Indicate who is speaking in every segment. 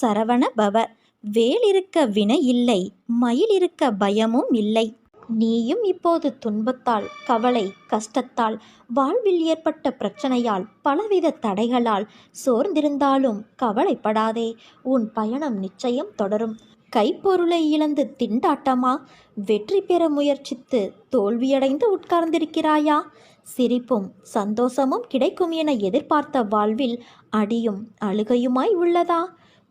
Speaker 1: சரவண பவ. வேல் இருக்க வினை இல்லை மயில் இருக்க பயமும் இல்லை. நீயும் இப்போது துன்பத்தால் கவலை கஷ்டத்தால் வாழ்வில் ஏற்பட்ட பிரச்சனையால் பலவித தடைகளால் சோர்ந்திருந்தாலும் கவலைப்படாதே உன் பயணம் நிச்சயம் தொடரும். கைப்பொருளை இழந்து திண்டாட்டமா? வெற்றி பெற முயற்சித்து தோல்வியடைந்து உட்கார்ந்திருக்கிறாயா? சிரிப்பும் சந்தோஷமும் கிடைக்கும் என எதிர்பார்த்த வாழ்வில் அடியும் அழுகையுமாய் உள்ளதா?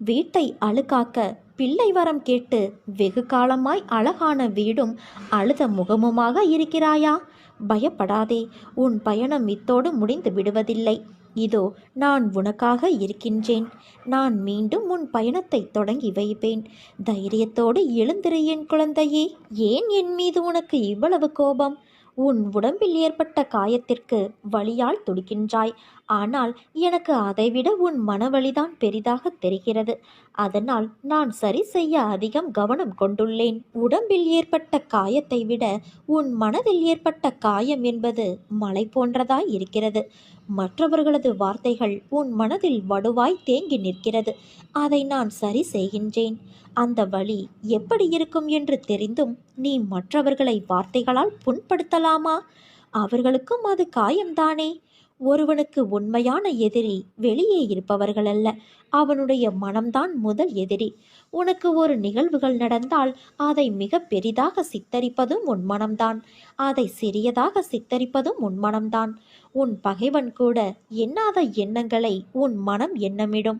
Speaker 1: வீட்டை அழுக்காக்க பிள்ளை வரம் கேட்டு வெகு காலமாய் அழகான வீடும் அழுத முகமுமாக இருக்கிறாயா? பயப்படாதே உன் பயணம் இத்தோடு முடிந்து விடுவதில்லை. இதோ நான் உனக்காக இருக்கின்றேன். நான் மீண்டும் உன் பயணத்தை தொடங்கி வைப்பேன். தைரியத்தோடு எழுந்திரு என் குழந்தையே. ஏன் என் மீது உனக்கு இவ்வளவு கோபம்? உன் உடம்பில் ஏற்பட்ட காயத்திற்கு வலியால் துடிக்கின்றாய். ஆனால் எனக்கு அதைவிட உன் மனவழிதான் பெரிதாக தெரிகிறது. அதனால் நான் சரி செய்ய அதிகம் கவனம் கொண்டுள்ளேன். உடம்பில் ஏற்பட்ட காயத்தை விட உன் மனதில் ஏற்பட்ட காயம் என்பது மலை போன்றதாய் இருக்கிறது. மற்றவர்களது வார்த்தைகள் உன் மனதில் வடுவாய் தேங்கி நிற்கிறது. அதை நான் சரி செய்கின்றேன். அந்த வழி எப்படி இருக்கும் என்று தெரிந்தும் நீ மற்றவர்களை வார்த்தைகளால் புண்படுத்தலாமா? அவர்களுக்கும் அது காயம்தானே. ஒருவனுக்கு உண்மையான எதிரி வெளியே இருப்பவர்கள் அல்ல அவனுடைய மனம்தான் முதல் எதிரி. உனக்கு ஒரு நிகழ்வுகள் நடந்தால் அதை மிக பெரிதாக சித்தரிப்பதும் உன் மனம்தான். அதை சிறியதாக சித்தரிப்பதும் உன் மனம்தான். உன் பகைவன் கூட எண்ணாத எண்ணங்களை உன் மனம் எண்ணமிடும்.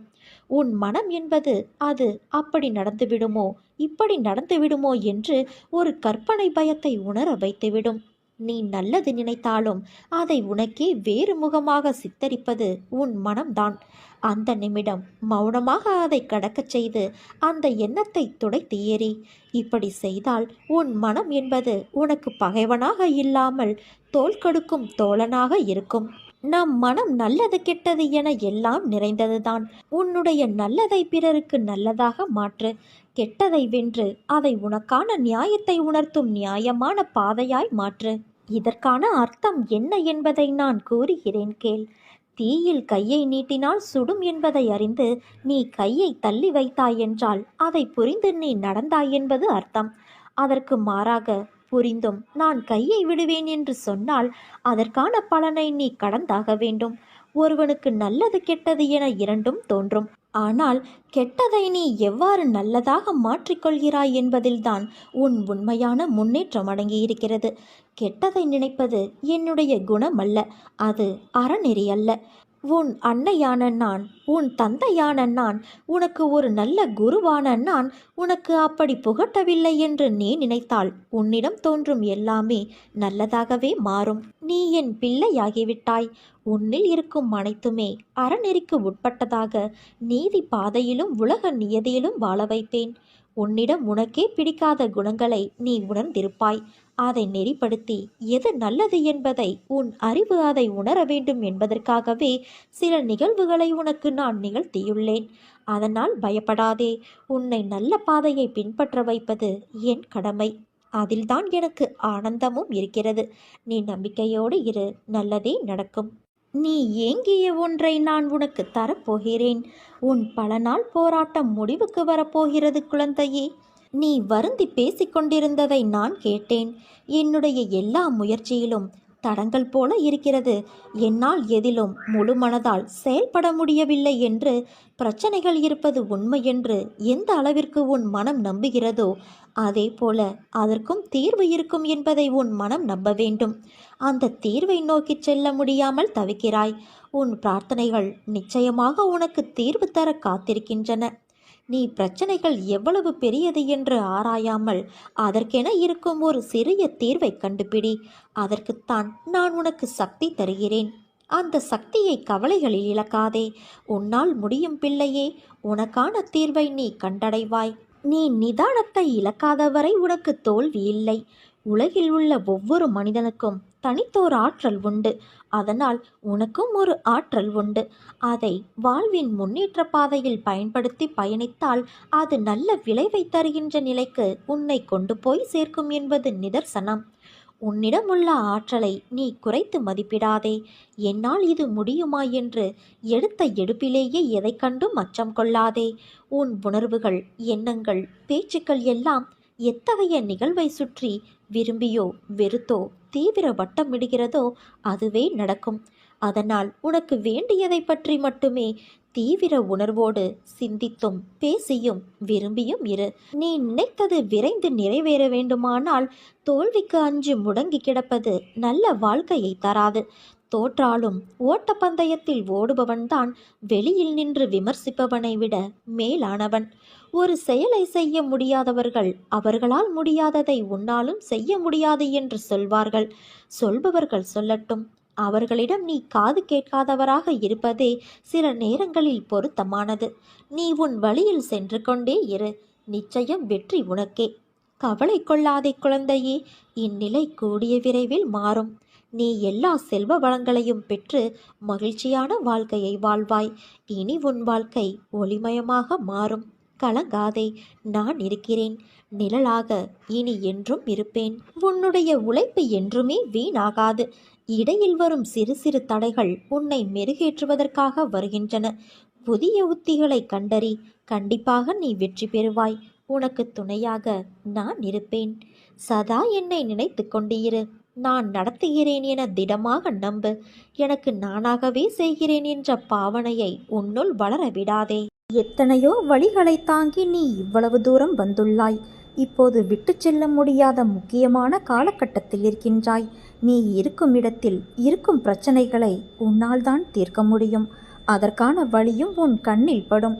Speaker 1: உன் மனம் என்பது அது அப்படி நடந்துவிடுமோ இப்படி நடந்துவிடுமோ என்று ஒரு கற்பனை பயத்தை உணர வைத்துவிடும். நீ நல்லது நினைத்தாலும் அதை உனக்கே வேறு முகமாக சித்தரிப்பது உன் மனம்தான். அந்த நிமிடம் மௌனமாக அதை கடக்கச் செய்து அந்த எண்ணத்தை துடைத்து ஏறி இப்படி செய்தால் உன் மனம் என்பது உனக்கு பகைவனாக இல்லாமல் தோல் கடுக்கும் தோழனாக இருக்கும். நம் மனம் நல்லது கெட்டது என எல்லாம் நிறைந்ததுதான். உன்னுடைய நல்லதை பிறருக்கு நல்லதாக மாற்று. கெட்டதை வென்று அதை உனக்கான நியாயத்தை உணர்த்தும் நியாயமான பாதையாய் மாற்று. இதற்கான அர்த்தம் என்ன என்பதை நான் கூறுகிறேன் கேள். தீயில் கையை நீட்டினால் சுடும் என்பதை அறிந்து நீ கையை தள்ளி வைத்தாய் என்றால் அதை புரிந்து நீ நடந்தாய் என்பது அர்த்தம். அதற்கு மாறாக புரிந்தும் நான் கையை விடுவேன் என்று சொன்னால் அதற்கான பலனை நீ கடந்தாக வேண்டும். ஒருவனுக்கு நல்லது கெட்டது என இரண்டும் தோன்றும். ஆனால் கெட்டதை நீ எவ்வாறு நல்லதாக மாற்றிக்கொள்கிறாய் என்பதில்தான் உன் உண்மையான முன்னேற்றம் அடங்கியிருக்கிறது. கெட்டதை நினைப்பது என்னுடைய குணம் அல்ல அது அறநெறி அல்ல உன் அன்னையான நான் உன் தந்தையான நான் உனக்கு ஒரு நல்ல குருவான நான் உனக்கு அப்படி புகட்டவில்லை என்று நீ நினைத்தால் உன்னிடம் தோன்றும் எல்லாமே நல்லதாகவே மாறும். நீ என் பிள்ளையாகிவிட்டாய். உன்னில் இருக்கும் அனைத்துமே அறநெறிக்கு உட்பட்டதாக நீதி பாதையிலும் உலக நியதியிலும் வாழ வைப்பேன். உன்னிடம் உனக்கே பிடிக்காத குணங்களை நீ உணர்ந்திருப்பாய். அதை நெறிப்படுத்தி எது நல்லது என்பதை உன் அறிவு அதை உணர வேண்டும் என்பதற்காகவே சில நிகழ்வுகளை உனக்கு நான் நிகழ்த்தியுள்ளேன். அதனால் பயப்படாதே. உன்னை நல்ல பாதையை பின்பற்ற வைப்பது என் கடமை. அதில்தான் எனக்கு ஆனந்தமும் இருக்கிறது. நீ நம்பிக்கையோடு இரு. நல்லதே நடக்கும். நீ ஏங்கிய ஒன்றை நான் உனக்கு தரப்போகிறேன். உன் பல நாள் போராட்டம் முடிவுக்கு வரப்போகிறது குழந்தையே. நீ வருந்தி பேசிக்கொண்டிருந்ததை நான் கேட்டேன். என்னுடைய எல்லா முயற்சியிலும் தடங்கள் போல இருக்கிறது. என்னால் எதிலும் முழு மனதால் செயல்பட முடியவில்லை என்று பிரச்சனைகள் இருப்பது உண்மை என்று எந்த அளவிற்கு உன் மனம் நம்புகிறதோ அதே போல அதற்கும் தீர்வு இருக்கும் என்பதை உன் மனம் நம்ப வேண்டும். அந்த தீர்வை நோக்கி செல்ல முடியாமல் தவிக்கிறாய். உன் பிரார்த்தனைகள் நிச்சயமாக உனக்கு தீர்வு தர காத்திருக்கின்றன. நீ பிரச்சனைகள் எவ்வளவு பெரியது என்று ஆராயாமல் அதற்கென இருக்கும் ஒரு சிறிய தீர்வை கண்டுபிடி. அதற்குத்தான் நான் உனக்கு சக்தி தருகிறேன். அந்த சக்தியை கவலைகளில் இழக்காதே. உன்னால் முடியும் பிள்ளையே உனக்கான தீர்வை நீ கண்டடைவாய். நீ நிதானத்தை இழக்காதவரை உனக்கு தோல்வி இல்லை. உலகில் உள்ள ஒவ்வொரு மனிதனுக்கும் தனித்தோர் ஆற்றல் உண்டு. அதனால் உனக்கும் ஒரு ஆற்றல் உண்டு. அதை வாழ்வின் முன்னேற்ற பாதையில் பயன்படுத்தி பயணித்தால் அது நல்ல விளைவை தருகின்ற நிலைக்கு உன்னை கொண்டு போய் சேர்க்கும் என்பது நிதர்சனம். உன்னிடமுள்ள ஆற்றலை நீ குறைத்து மதிப்பிடாதே. என்னால் இது முடியுமா என்று எடுத்த எடுப்பிலேயே எதை கண்டும் அச்சம் கொள்ளாதே. உன் உணர்வுகள் எண்ணங்கள் பேச்சுக்கள் எல்லாம் எத்தகைய நிகழ்வை சுற்றி விரும்பியோ வெறுத்தோ தீவிர வட்டமிடுகிறதோ அதுவே நடக்கும். அதனால் உனக்கு வேண்டியதை பற்றி மட்டுமே தீவிர உணர்வோடு சிந்தித்தும் பேசியும் விரும்பியும் இரு. நீ நினைத்தது விரைந்து நிறைவேற வேண்டுமானால் தோல்விக்கு அஞ்சு முடங்கி கிடப்பது நல்ல வாழ்க்கையை தராது. தோற்றாலும் ஓட்டப்பந்தயத்தில் ஓடுபவன்தான் வெளியில் நின்று விமர்சிப்பவனை விட மேலானவன். ஒரு செயலை செய்ய முடியாதவர்கள் அவர்களால் முடியாததை உன்னாலும் செய்ய முடியாது என்று சொல்வார்கள். சொல்பவர்கள் சொல்லட்டும் அவர்களிடம் நீ காது கேட்காதவராக இருப்பதே சில நேரங்களில் பொருத்தமானது. நீ உன் வழியில் சென்று கொண்டே இரு நிச்சயம் வெற்றி உனக்கே. கவலை கொள்ளாதே குழந்தையே இந்நிலை கூடிய விரைவில் மாறும். நீ எல்லா செல்வ வளங்களையும் பெற்று மகிழ்ச்சியான வாழ்க்கையை வாழ்வாய். இனி உன் வாழ்க்கை ஒளிமயமாக மாறும். கலங்காதே நான் இருக்கிறேன். நிழலாக இனி என்றும் இருப்பேன். உன்னுடைய உழைப்பு என்றுமே வீணாகாது. இடையில் வரும் சிறு சிறு தடைகள் உன்னை மெருகேற்றுவதற்காக வருகின்றன. புதிய உத்திகளை கண்டறி கண்டிப்பாக நீ வெற்றி பெறுவாய். உனக்கு துணையாக நான் இருப்பேன். சதா என்னை நினைத்து கொண்டிரு. நான் நடத்துகிறேன் என திடமாக நம்பு. எனக்கு நானாகவே செய்கிறேன் என்ற பாவனையை உன்னுள் வளர விடாதே. எத்தனையோ வழிகளை தாங்கி நீ இவ்வளவு தூரம் வந்துள்ளாய். இப்போது விட்டு செல்ல முடியாத முக்கியமான காலகட்டத்தில் இருக்கின்றாய். நீ இருக்கும் இடத்தில் இருக்கும் பிரச்சனைகளை உன்னால் தான் தீர்க்க முடியும். அதற்கான வழியும் உன் கண்ணில் படும்.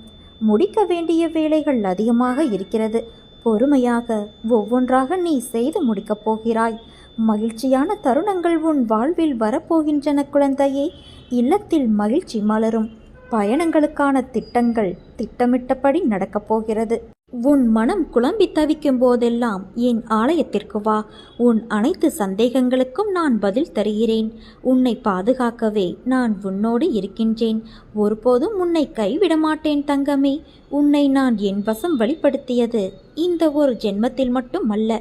Speaker 1: முடிக்க வேண்டிய வேலைகள் அதிகமாக இருக்கிறது. பொறுமையாக ஒவ்வொன்றாக நீ செய்து முடிக்கப் போகிறாய். மகிழ்ச்சியான தருணங்கள் உன் வாழ்வில் வரப்போகின்றன குழந்தையே. இல்லத்தில் மகிழ்ச்சி மலரும். பயணங்களுக்கான திட்டங்கள் திட்டமிட்டபடி நடக்கப் போகிறது. உன் மனம் குழம்பி தவிக்கும் போதெல்லாம் என் ஆலயத்திற்கு வா. உன் அனைத்து சந்தேகங்களுக்கும் நான் பதில் தருகிறேன். உன்னை பாதுகாக்கவே நான் உன்னோடு இருக்கின்றேன். ஒருபோதும் உன்னை கைவிட மாட்டேன் தங்கமே. உன்னை நான் என் வசம் வழிப்படுத்தியது இந்த ஒரு ஜென்மத்தில் மட்டும் அல்ல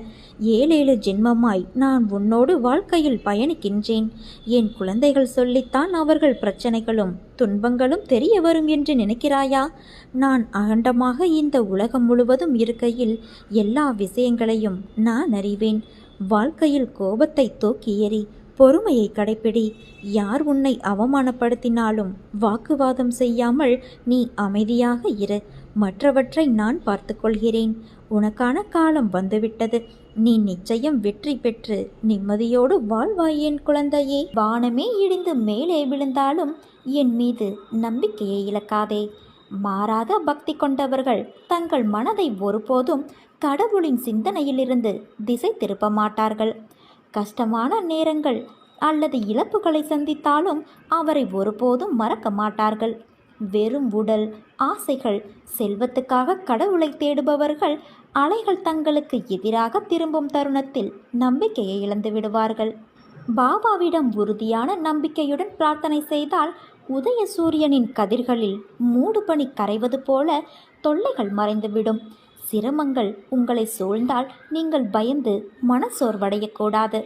Speaker 1: ஏழேழு ஜென்மமாய் நான் உன்னோடு வாழ்க்கையில் பயணிக்கின்றேன். என் குழந்தைகள் சொல்லித்தான் அவர்கள் பிரச்சனைகளும் துன்பங்களும் தெரிய வரும் என்று நினைக்கிறாயா? நான் அகண்டமாக இந்த உலகம் முழுவதும் இருக்கையில் எல்லா விஷயங்களையும் நான் அறிவேன். வாழ்க்கையில் கோபத்தை தூக்கி எறி பொறுமையை கடைப்பிடி. யார் உன்னை அவமானப்படுத்தினாலும் வாக்குவாதம் செய்யாமல் நீ அமைதியாக இரு. மற்றவற்றை நான் பார்த்துக்கொள்கிறேன். உனக்கான காலம் வந்துவிட்டது. நீ நிச்சயம் வெற்றி பெற்று நிம்மதியோடு வாழ்வாய் என் குழந்தையே. வானமே இடிந்து மேலே விழுந்தாலும் என் மீது நம்பிக்கையை இழக்காதே. மாறாத பக்தி கொண்டவர்கள் தங்கள் மனதை ஒருபோதும் கடவுளின் சிந்தனையிலிருந்து திசை திருப்ப மாட்டார்கள். கஷ்டமான நேரங்கள் அல்லது இழப்புகளை சந்தித்தாலும் அவரை ஒருபோதும் மறக்க மாட்டார்கள். வெறும் உடல் ஆசைகள் செல்வத்துக்காக கடவுளை தேடுபவர்கள் அலைகள் தங்களுக்கு எதிராக திரும்பும் தருணத்தில் நம்பிக்கையை இழந்து விடுவார்கள். பாபாவிடம் உறுதியான நம்பிக்கையுடன் பிரார்த்தனை செய்தால் உதய சூரியனின் கதிர்களில் மூடுபனி கரைவது போல தொல்லைகள் மறைந்துவிடும். சிரமங்கள் உங்களை சூழ்ந்தால் நீங்கள் பயந்து மனசோர்வடையக்கூடாது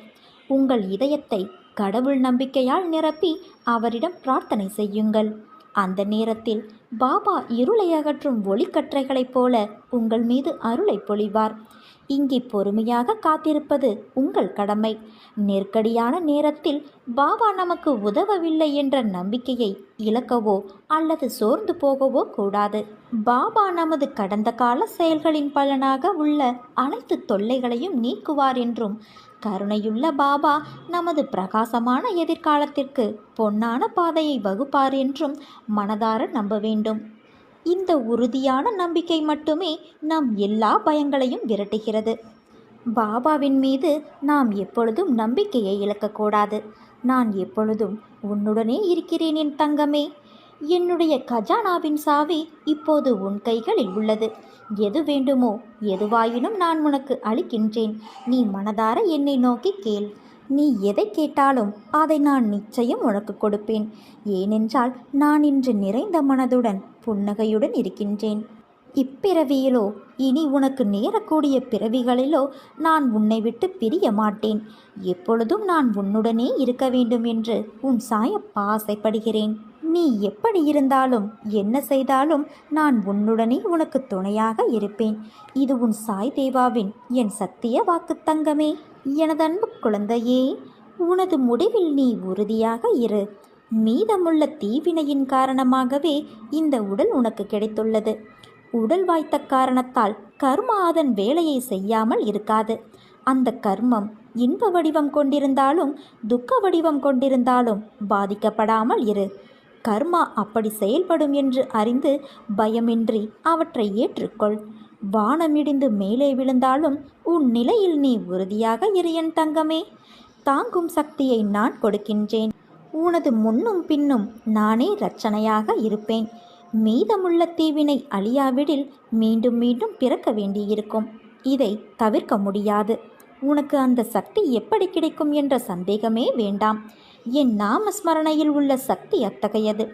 Speaker 1: உங்கள் இதயத்தை கடவுள் நம்பிக்கையால் நிரப்பி அவரிடம் பிரார்த்தனை செய்யுங்கள். அந்த நேரத்தில் பாபா இருளை அகற்றும் ஒளிக்கற்றைகளைப் போல உங்கள் மீது அருளை பொழிவார். இங்கே பொறுமையாக காத்திருப்பது உங்கள் கடமை. நெருக்கடியான நேரத்தில் பாபா நமக்கு உதவவில்லை என்ற நம்பிக்கையை இழக்கவோ அல்லது சோர்ந்து போகவோ கூடாது. பாபா நமது கடந்த கால செயல்களின் பலனாக உள்ள அனைத்து தொல்லைகளையும் நீக்குவார் என்றும் கருணையுள்ள பாபா நமது பிரகாசமான எதிர்காலத்திற்கு பொன்னான பாதையை வகுப்பார் என்றும் மனதார நம்ப வேண்டும். இந்த உறுதியான நம்பிக்கை மட்டுமே நம் எல்லா பயங்களையும் விரட்டுகிறது. பாபாவின் மீது நாம் எப்பொழுதும் நம்பிக்கையை இழக்கக்கூடாது. நான் எப்பொழுதும் உன்னுடனே இருக்கிறேன் என் தங்கமே. என்னுடைய கஜானாவின் சாவி இப்போது உன் கைகளில் உள்ளது. எது வேண்டுமோ எதுவாயினும் நான் உனக்கு அளிக்கின்றேன். நீ மனதார என்னை நோக்கி கேள். நீ எதை கேட்டாலும் அதை நான் நிச்சயம் உனக்கு கொடுப்பேன். ஏனென்றால் நான் இன்று நிறைந்த மனதுடன் புன்னகையுடன் இருக்கின்றேன். இப்பிறவியிலோ இனி உனக்கு நேரக்கூடிய பிறவிகளிலோ நான் உன்னை விட்டு பிரிய மாட்டேன். எப்பொழுதும் நான் உன்னுடனே இருக்க வேண்டும் என்று உன் சாயப்பா ஆசைப்படுகிறேன் நீ எப்படி இருந்தாலும் என்ன செய்தாலும் நான் உன்னுடனே உனக்கு துணையாக இருப்பேன். இது உன் சாய் தேவாவின் என் சத்திய வாக்கு தங்கமே. எனது அன்பு குழந்தையே உனது முடிவில் நீ உறுதியாக இரு. மீதமுள்ள தீவினையின் காரணமாகவே இந்த உடல் உனக்கு கிடைத்துள்ளது. உடல் வாய்த்த காரணத்தால் கர்மா அதன் வேலையை செய்யாமல் இருக்காது. அந்த கர்மம் இன்ப வடிவம் கொண்டிருந்தாலும் துக்க வடிவம் கொண்டிருந்தாலும் பாதிக்கப்படாமல் இரு. கர்மா அப்படி செயல்படும் என்று அறிந்து பயமின்றி அவற்றை ஏற்றுக்கொள். வானமிடிந்து மேலே விழுந்தாலும் உன் நிலையில் நீ உறுதியாக இரு என் தங்கமே. தாங்கும் சக்தியை நான் கொடுக்கின்றேன். உனது முன்னும் பின்னும் நானே இரட்சணையாக இருப்பேன். மீதமுள்ள தீவினை அழியாவிடில் மீண்டும் மீண்டும் பிறக்க வேண்டியிருக்கும். இதை தவிர்க்க முடியாது. உனக்கு அந்த சக்தி எப்படி கிடைக்கும் என்ற சந்தேகமே வேண்டாம். என் நாமஸ்மரணையில் உள்ள சக்தி அத்தகையது.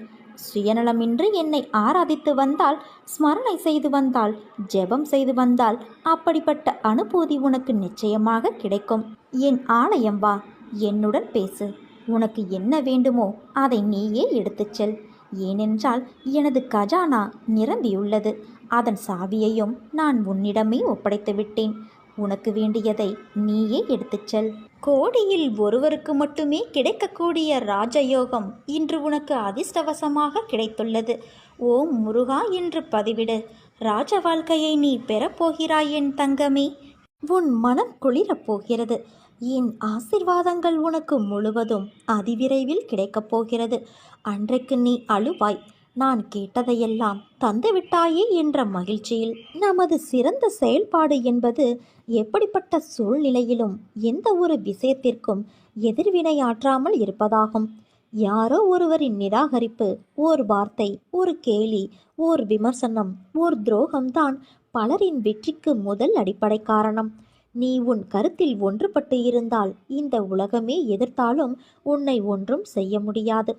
Speaker 1: சுயநலமின்றி என்னை ஆராதித்து வந்தால் ஸ்மரணை செய்து வந்தால் ஜெபம் செய்து வந்தால் அப்படிப்பட்ட அனுபூதி உனக்கு நிச்சயமாக கிடைக்கும். என் ஆலயம் வா என்னுடன் பேசு. உனக்கு என்ன வேண்டுமோ அதை நீயே எடுத்துச் செல். ஏனென்றால் எனது கஜானா நிரம்பியுள்ளது. அதன் சாவியையும் நான் உன்னிடமே ஒப்படைத்து விட்டேன் உனக்கு வேண்டியதை நீயே எடுத்துச் செல். கோடியில் ஒருவருக்கு மட்டுமே கிடைக்கக்கூடிய ராஜயோகம் இன்று உனக்கு அதிர்ஷ்டவசமாக கிடைத்துள்ளது. ஓம் முருகா என்று பதிவிடு. ராஜ வாழ்க்கையை நீ பெறப்போகிறாய் என் தங்கமே. உன் மனம் குளிரப் போகிறது. என் ஆசிர்வாதங்கள் உனக்கு முழுவதும் அதிவிரைவில் கிடைக்கப் போகிறது. அன்றைக்கு நீ அழுவாய். நான் கேட்டதையெல்லாம் தந்துவிட்டாயே என்ற மகிழ்ச்சியில் நமது சிறந்த செயல்பாடு என்பது எப்படிப்பட்ட சூழ்நிலையிலும் எந்த ஒரு விஷயத்திற்கும் எதிர்வினையாற்றாமல் இருப்பதாகும். யாரோ ஒருவரின் நிராகரிப்பு ஓர் வார்த்தை ஒரு கேலி ஓர் விமர்சனம் ஓர் துரோகம்தான் பலரின் வெற்றிக்கு முதல் அடிப்படை காரணம். நீ உன் கருத்தில் ஒன்றுபட்டு இருந்தால் இந்த உலகமே எதிர்த்தாலும் உன்னை ஒன்றும் செய்ய முடியாது.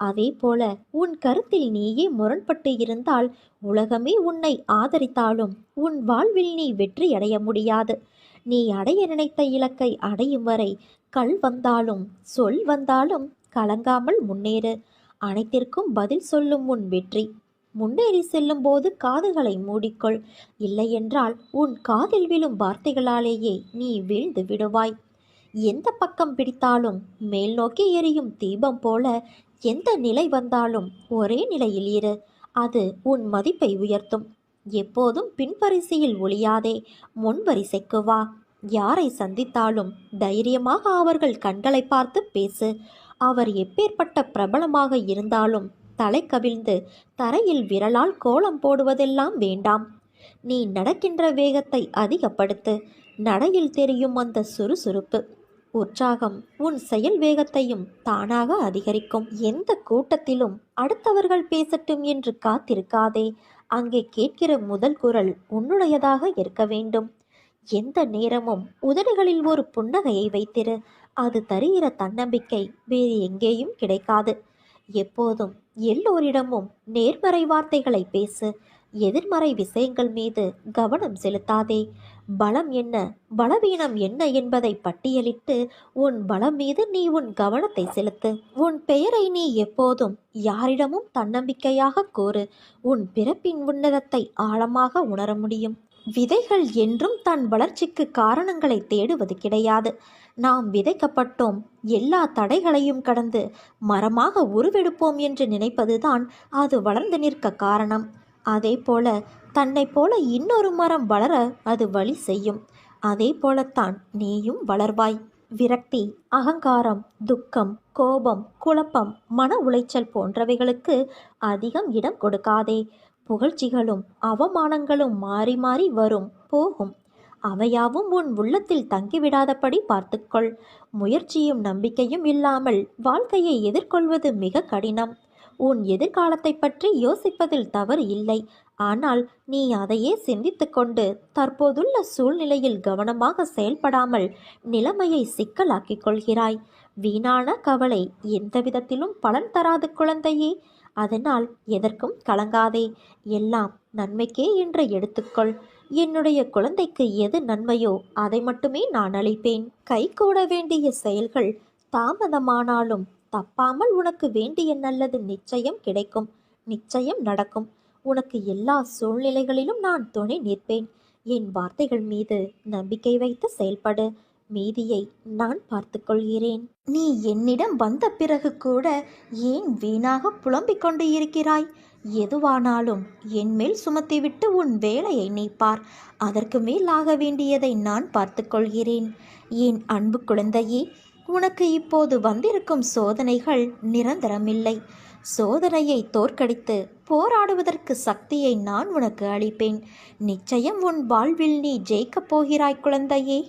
Speaker 1: அதே போல உன் கருத்தில் நீயே முரண்பட்டு இருந்தால் உலகமே உன்னை ஆதரித்தாலும் உன் வாழ்வில் நீ வெற்றி அடைய முடியாது. நீ அடைய நினைத்த இலக்கை அடையும் வரை கல் வந்தாலும் சொல் வந்தாலும் கலங்காமல் முன்னேறு. அனைத்திற்கும் பதில் சொல்லும் உன் வெற்றி. முன்னேறி செல்லும்போது காதுகளை மூடிக்கொள். இல்லையென்றால் உன் காதில் விழும் வார்த்தைகளாலேயே நீ வீழ்ந்து விடுவாய். எந்த பக்கம் பிடித்தாலும் மேல் நோக்கி எரியும் தீபம் போல எந்த நிலை வந்தாலும் ஒரே நிலையில் இரு. அது உன் மதிப்பை உயர்த்தும். எப்போதும் பின்வரிசையில் ஒளியாதே முன்வரிசைக்கு வா. யாரை சந்தித்தாலும் தைரியமாக அவர்கள் கண்களை பார்த்து பேசு. அவர் எப்பேற்பட்ட பிரபலமாக இருந்தாலும் தலை கவிழ்ந்து தரையில் விரலால் கோலம் போடுவதெல்லாம் வேண்டாம். நீ நடக்கின்ற வேகத்தை அதிகப்படுத்து. நடையில் தெரியும் அந்த சுறுசுறுப்பு. உற்சாகம் உன் செயல் வேகத்தையும் தானாக அதிகரிக்கும். எந்த கூட்டத்திலும் அடுத்தவர்கள் பேசட்டும் என்று காத்திருக்காதே. அங்கே கேட்கிற முதல் குரல் உன்னுடையதாக இருக்க வேண்டும். எந்த நேரமும் உதடுகளில் ஒரு புன்னகையை வைத்திரு. அது தருகிற தன்னம்பிக்கை வேறு எங்கேயும் கிடைக்காது. எப்போதும் எல்லோரிடமும் நேர்மறை வார்த்தைகளை பேசு. எதிர்மறை விஷயங்கள் மீது கவனம் செலுத்தாதே. பலம் என்ன? பலவீனம் என்ன என்பதை பட்டியலிட்டு உன் பலம் மீது நீ உன் கவனத்தை செலுத்து. உன் பெயரை நீ எப்போதும் யாரிடமும் தன்னம்பிக்கையாக கூறு. உன் பிறப்பின் உன்னதத்தை ஆழமாக உணர முடியும். விதைகள் என்றும் தன் வளர்ச்சிக்கு காரணங்களை தேடுவது கிடையாது. நாம் விதைக்கப்பட்டோம். எல்லா தடைகளையும் கடந்து மரமாக உருவெடுப்போம் என்று நினைப்பதுதான் அது வளர்ந்து நிற்க காரணம். அதே போல தன்னை போல இன்னொரு மரம் வளர அது வழி செய்யும். அதே போலத்தான் நீயும் வளர்வாய். விரக்தி அகங்காரம் துக்கம் கோபம் குழப்பம் மன உளைச்சல் போன்றவைகளுக்கு அதிகம் இடம் கொடுக்காதே. புகழ்ச்சிகளும் அவமானங்களும் மாறி மாறி வரும் போகும். அவையாவும் உன் உள்ளத்தில் தங்கிவிடாதபடி பார்த்துக்கொள். முயற்சியும் நம்பிக்கையும் இல்லாமல் வாழ்க்கையை எதிர்கொள்வது மிக கடினம். உன் எதிர்காலத்தை பற்றி யோசிப்பதில் தவறு இல்லை. ஆனால் நீ அதையே சிந்தித்து கொண்டு தற்போதுள்ள சூழ்நிலையில் கவனமாக செயல்படாமல் நிலைமையை சிக்கலாக்கிக் கொள்கிறாய். வீணான கவலை எந்த விதத்திலும் பலன் தராது குழந்தையே. அதனால் எதற்கும் கலங்காதே. எல்லாம் நன்மைக்கே என்று எடுத்துக்கொள். என்னுடைய குழந்தைக்கு எது நன்மையோ அதை மட்டுமே நான் அளிப்பேன். கைகூட வேண்டிய செயல்கள் தாமதமானாலும் தப்பாமல் உனக்கு வேண்டிய நல்லது நிச்சயம் கிடைக்கும். நிச்சயம் நடக்கும். உனக்கு எல்லா சூழ்நிலைகளிலும் நான் துணை நிற்பேன். என் வார்த்தைகள் மீது நம்பிக்கை வைத்து செயல்படு. மீதியை நான் பார்த்துக்கொள்கிறேன் நீ என்னிடம் வந்த பிறகு கூட ஏன் வீணாக புலம்பிக் கொண்டு இருக்கிறாய்? எதுவானாலும் என் மேல் சுமத்திவிட்டு உன் வேலையை நீ பார். அதற்கு மேல் ஆக வேண்டியதை நான் பார்த்துக்கொள்கிறேன் என் அன்பு குழந்தையே உனக்கு இப்போது வந்திருக்கும் சோதனைகள் நிரந்தரமில்லை. சோதனையை தோற்கடித்து போராடுவதற்கு சக்தியை நான் உனக்கு அளிப்பேன். நிச்சயம் உன் வாழ்வில் நீ ஜெயிக்கப் போகிறாய் குழந்தையே.